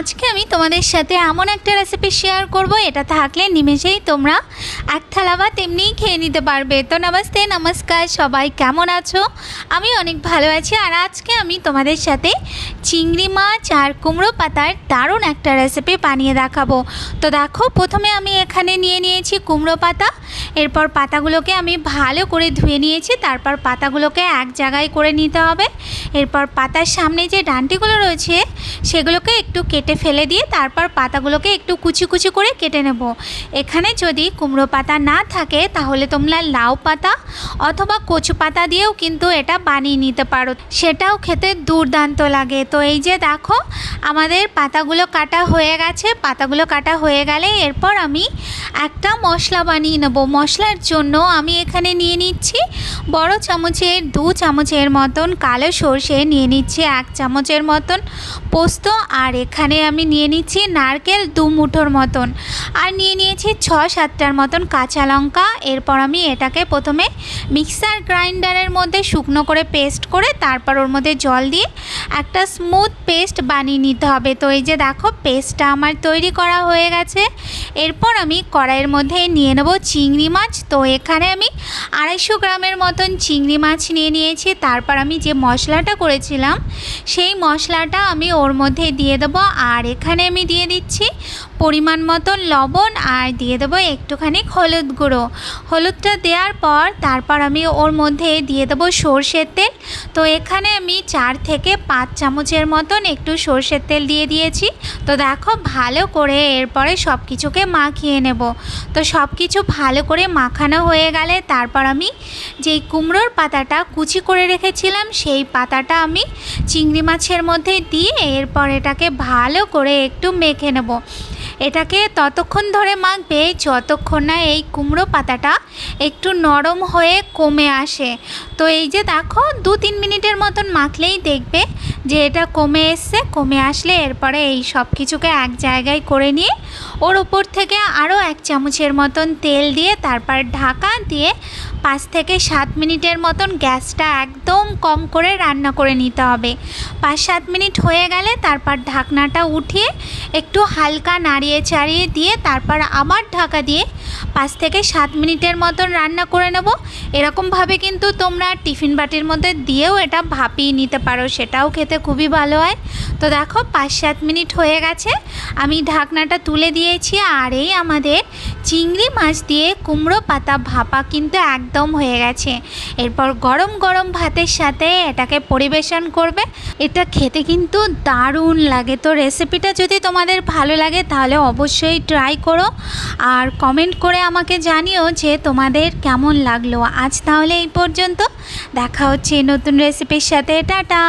আজকে আমি তোমাদের সাথে এমন একটা রেসিপি শেয়ার করব, এটা থাকলে নিমেষেই তোমরা এক থালা ভাত এমনিই খেয়ে নিতে পারবে। তো নমস্তে, নমস্কার, সবাই কেমন আছো? আমি অনেক ভালো আছি, আর আজকে আমি তোমাদের সাথে চিংড়ি মাছ আর কুমড়ো পাতার দারুণ একটা রেসিপি বানিয়ে দেখাবো। তো দেখো, প্রথমে আমি এখানে নিয়ে নিয়েছি কুমড়ো পাতা, এরপর পাতাগুলোকে আমি ভালো করে ধুয়ে নিয়েছি, তারপর পাতাগুলোকে এক জায়গায় করে নিতে হবে। এরপর পাতার সামনে যে ডান্টিগুলো রয়েছে, সেগুলোকে একটু কেটে ফেলে দিয়ে তারপর পাতাগুলোকে একটু কুচি কুচি করে কেটে নেব। এখানে যদি কুমড়ো পাতা না থাকে, তাহলে তোমরা লাউ পাতা অথবা কচু পাতা দিয়েও কিন্তু এটা বানিয়ে নিতে পারো। সেটাও খেতে দুর্দান্ত লাগে। তো এই যে দেখো, আমাদের পাতাগুলো কাটা হয়ে গেছে। পাতাগুলো কাটা হয়ে গেলে এরপর আমি একটা মশলা বানিয়ে নেব। মশলার জন্য আমি এখানে নিয়ে নিচ্ছি বড় চামচের, দু চামচের মতন কালো সর্ষে নিয়ে নিচ্ছি, এক চামচের মতন পোস্ত, আর এখানে আমি নিয়ে নিচ্ছি নারকেল দু মুঠোর মতন। আর নিয়ে নিয়েছি ছ সাতটার মতন কাঁচা লঙ্কা। এরপর আমি এটাকে প্রথমে মিক্সার গ্রাইন্ডারের মধ্যে শুকনো করে পেস্ট করে তারপর ওর মধ্যে জল দিয়ে একটা স্মুথ পেস্ট বানিয়ে নিতে হবে। তো এই যে দেখো পেস্টটা আমার তৈরি করা হয়ে গেছে। এরপর আমি কড়াইয়ের মধ্যে নিয়ে নেব চিংড়ি মাছ। তো এখানে আমি আড়াইশো গ্রামের মতন চিংড়ি মাছ নিয়ে নিয়েছি। তারপর আমি যে মশলাটা করেছিলাম, সেই মশলাটা আমি ওর মধ্যে দিয়ে দেবো। আর এখানে আমি দিয়ে দিচ্ছি পরিমাণ মতন লবণ আর দিয়ে দেবো একটুখানি হলুদ গুঁড়ো। হলুদটা দেওয়ার পর তারপর আমি ওর মধ্যে দিয়ে দেবো সর্ষের তেল। তো এখানে আমি চার থেকে পাঁচ চামচের মতন একটু সর্ষের তেল দিয়ে দিয়েছি। তো দেখো, ভালো করে এরপরে সব কিছুকে মাখিয়ে নেব। তো সব কিছু ভালো করে মাখানো হয়ে গেলে তারপর আমি যেই কুমড়োর পাতাটা কুচি করে রেখেছিলাম, সেই পাতাটা আমি চিংড়ি মাছের মধ্যে দিয়ে এরপর এটাকে ভালো করে একটু মেখে নেব। এটাকে ততক্ষণ ধরে মাখবে যতক্ষণ না এই কুমড়ো পাতাটা একটু নরম হয়ে কমে আসে। তো এই যে দেখো দু তিন মিনিটের মতন মাখলেই দেখবে যে এটা কমে এসছে, কমে আসলে এরপরে এই সব কিছুকে এক জায়গায় করে নিয়ে ওর ওপর থেকে আরও এক চামচের মতন তেল দিয়ে তারপর ঢাকা দিয়ে পাঁচ থেকে সাত মিনিটের মতন গ্যাসটা একদম কম করে রান্না করে নিতে হবে। পাঁচ সাত মিনিট হয়ে গেলে তারপর ঢাকনাটা উঠিয়ে একটু হালকা নাড়িয়ে চাড়িয়ে দিয়ে তারপর আবার ঢাকা দিয়ে পাঁচ থেকে সাত মিনিটের মতন রান্না করে নেব। এরকমভাবে কিন্তু তোমরা টিফিন বাটির মধ্যে দিয়েও এটা ভাপিয়ে নিতে পারো, সেটাও খেতে খুবই ভালো হয়। তো দেখো, পাঁচ সাত মিনিট হয়ে গেছে। আমি ঢাকনাটা তুলে দিয়েছি, আর এই আমাদের চিংড়ি মাছ দিয়ে কুমড়ো পাতা ভাপা কিন্তু একদম হয়ে গেছে। এরপর গরম গরম ভাতের সাথে এটাকে পরিবেশন করবে। এটা খেতে কিন্তু দারুণ লাগে। তো রেসিপিটা যদি তোমাদের ভালো লাগে, তাহলে অবশ্যই ট্রাই করো। আর কমেন্ট করে আমাকে জানিও যে তোমাদের কেমন লাগল। আজ তাহলে এই পর্যন্ত। দেখা হচ্ছে নতুন রেসিপির সাথে। টাটা!